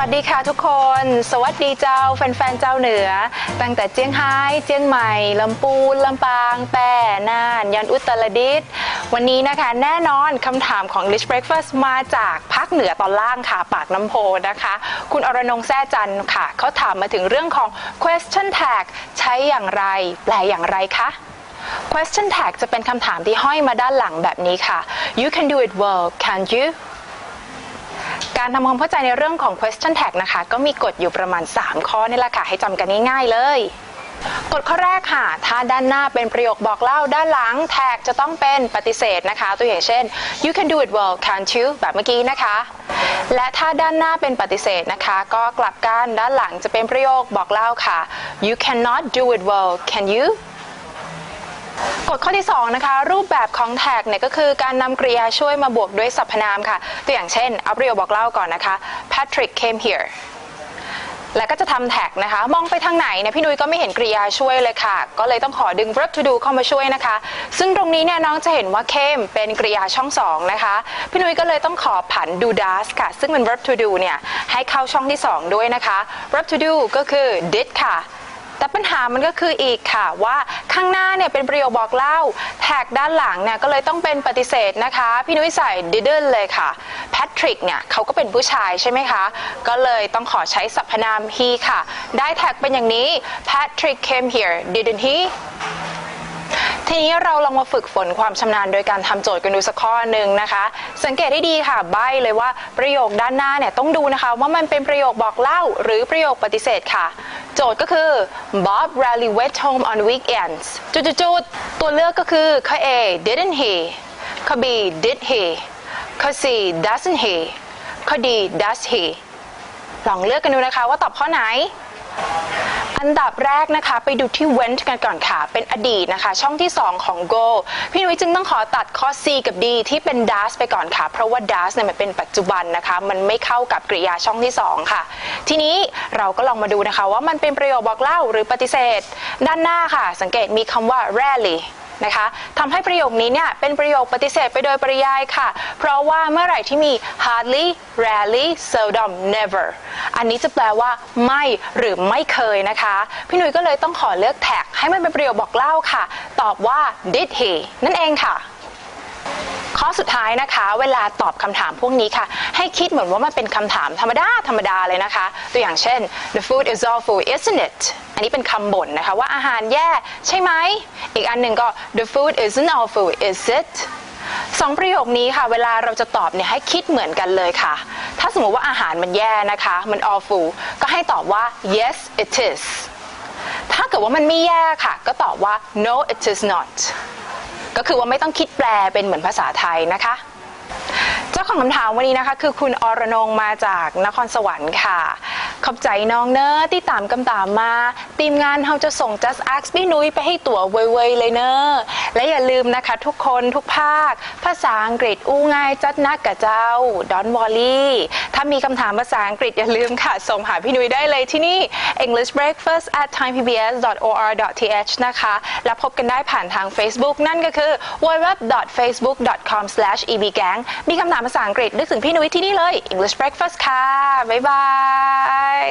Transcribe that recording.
วัสดีค่ะทุกคน สวัสดีเจ้าแฟนๆเจ้าเหนือ ตั้งแต่เจียงไฮ้เจียงใหม่ลำปูนลำปาง แป่น่าน ยันอุตรดิตถ์วันนี้นะคะแน่นอนคำถามของ English Breakfast มาจากภาคเหนือตอนล่างค่ะ ปากน้ำโพนะคะ คุณอรนงแซ่จันค่ะเขาถามมาถึงเรื่องของ question tag ใช้อย่างไร แปลอย่างไรคะ question tag จะเป็นคำถามที่ห้อยมาด้านหลังแบบนี้ค่ะ you can do it well can't you การทำความเข้าใจในเรื่องของ question tag นะคะ ก็มีกฎอยู่ประมาณ 3 ข้อนี่แหละค่ะ ให้จำกันง่ายๆเลยกฎข้อแรกค่ะ ถ้าด้านหน้าเป็นประโยคบอกเล่าด้านหลังแท็กจะต้องเป็นปฏิเสธนะคะ ตัวอย่างเช่น you can do it well can't you แบบเมื่อกี้นะคะ และถ้าด้านหน้าเป็นปฏิเสธนะคะ ก็กลับกันด้านหลังจะเป็นประโยคบอกเล่าค่ะ you cannot do it well can you กฎข้อที่ 2 นะคะ รูปแบบของแท็กเนี่ยก็คือการนำกริยาช่วยมาบวกด้วยสรรพนามค่ะ ตัวอย่างเช่นเอาประโยคบอกเล่าก่อนนะคะ Patrick came here แล้วก็จะทำแท็กนะคะ มองไปทางไหนเนี่ยพี่นุ้ยก็ไม่เห็นกริยาช่วยเลยค่ะ ก็เลยต้องขอดึง verb to do เข้ามาช่วยนะคะ ซึ่งตรงนี้เนี่ยน้องจะเห็นว่า came เป็นกริยาช่องสองนะคะ พี่นุ้ยก็เลยต้องขอผัน do does ค่ะ ซึ่งเป็น verb to do เนี่ยให้เข้าช่องที่ 2 ด้วยนะคะ verb to do ก็คือ did ค่ะ แต่ปัญหามันก็คืออีกค่ะว่าข้างหน้าเนี่ยเป็นประโยคบอกเล่า แท็กด้านหลังเนี่ยก็เลยต้องเป็นปฏิเสธนะคะ พี่นุ้ยใส่ didn't เลยค่ะ Patrick เนี่ยเขาก็เป็นผู้ชายใช่ไหมคะ ก็เลยต้องขอใช้สรรพนาม he ค่ะ ได้แท็กเป็นอย่างนี้ Patrick came here didn't he ทีนี้เราลองมาฝึกฝนความชำนาญโดยการทำโจทย์กันดูสักข้อหนึ่งนะคะ สังเกตให้ดีค่ะ ใบเลยว่าประโยคด้านหน้าเนี่ยต้องดูนะคะ ว่ามันเป็นประโยคบอกเล่าหรือประโยคปฏิเสธค่ะ โจทย์ก็คือ Bob rarely went home on weekends จุดๆๆตัวเลือกก็คือข้อ A didn't he ข้อ B did he ข้อ C doesn't he ข้อ D does he ลองเลือกกันดูนะคะว่าตอบข้อไหน อันดับแรกนะคะไปดูที่ went กันก่อนค่ะ เป็นอดีตนะคะ ช่องที่ 2 ของ go พี่นุ้ยจึงต้องขอตัดข้อ C กับ D ที่เป็น does ไปก่อนค่ะ เพราะว่า does เนี่ยมันเป็นปัจจุบันนะคะ มันไม่เข้ากับกริยาช่องที่ 2 ค่ะ ทีนี้เราก็ลองมาดูนะคะ ว่ามันเป็นประโยคบอกเล่าหรือปฏิเสธ ด้านหน้าค่ะ สังเกตมีคำว่า rarely นะคะทำให้ประโยคนี้เนี่ยเป็นประโยคปฏิเสธไปโดยปริยายค่ะ เพราะว่าเมื่อไหร่ที่มี hardly rarely seldom never อันนี้จะแปลว่า ไม่หรือไม่เคยนะคะ พี่หนุ่ยก็เลยต้องขอเลือกแท็กให้มันเป็นประโยคบอกเล่าค่ะ ตอบว่า did he นั่นเองค่ะข้อสุดท้ายนะคะ เวลาตอบคำถามพวกนี้ค่ะ ให้คิดเหมือนว่ามันเป็นคำถามธรรมดา ธรรมดาเลยนะคะ ตัวอย่างเช่น the food is awful isn't it อันนี้เป็นคำบ่นนะคะว่าอาหารแย่ใช่ไหม อีกอันหนึ่งก็ the food isn't awful is it องประโยคนี้ค่ะ เวลาเราจะตอบเนี่ยให้คิดเหมือนกันเลยค่ะ ถ้าสมมติว่าอาหารมันแย่นะคะ มัน awful ก็ให้ตอบว่า yes it is ถ้าเกิดว่ามันไม่แย่ค่ะ ก็ตอบว่า no it is not ก็คือว่าไม่ต้องคิดแปลเป็นเหมือนภาษาไทยนะคะ เจ้าของคำถามวันนี้นะคะ คือคุณอรนงมาจากนครสวรรค์ค่ะ ขอบใจน้องเนอะที่ตามกำตามมาทีมงานเราจะส่ง Just Ask พี่นุ้ยไปให้ตั๋วเว่ยๆเลยเนอะและอย่าลืมนะคะทุกคนทุกภาค ภาษาอังกฤษอู้ง่ายจัดนักกับเจ้าดอนวอลลี่ถ้ามีคำถามภาษาอังกฤษอย่าลืมค่ะ ส่งหาพี่นุ้ยได้เลยที่นี่ English Breakfast at thaipbs.or.th นะคะ และพบกันได้ผ่านทาง Facebook นั่นก็คือ www.facebook.com/ebgang มีคำถามภาษาอังกฤษนึกถึงพี่นุ้ยที่นี่เลย English Breakfast ค่ะ บ๊ายบาย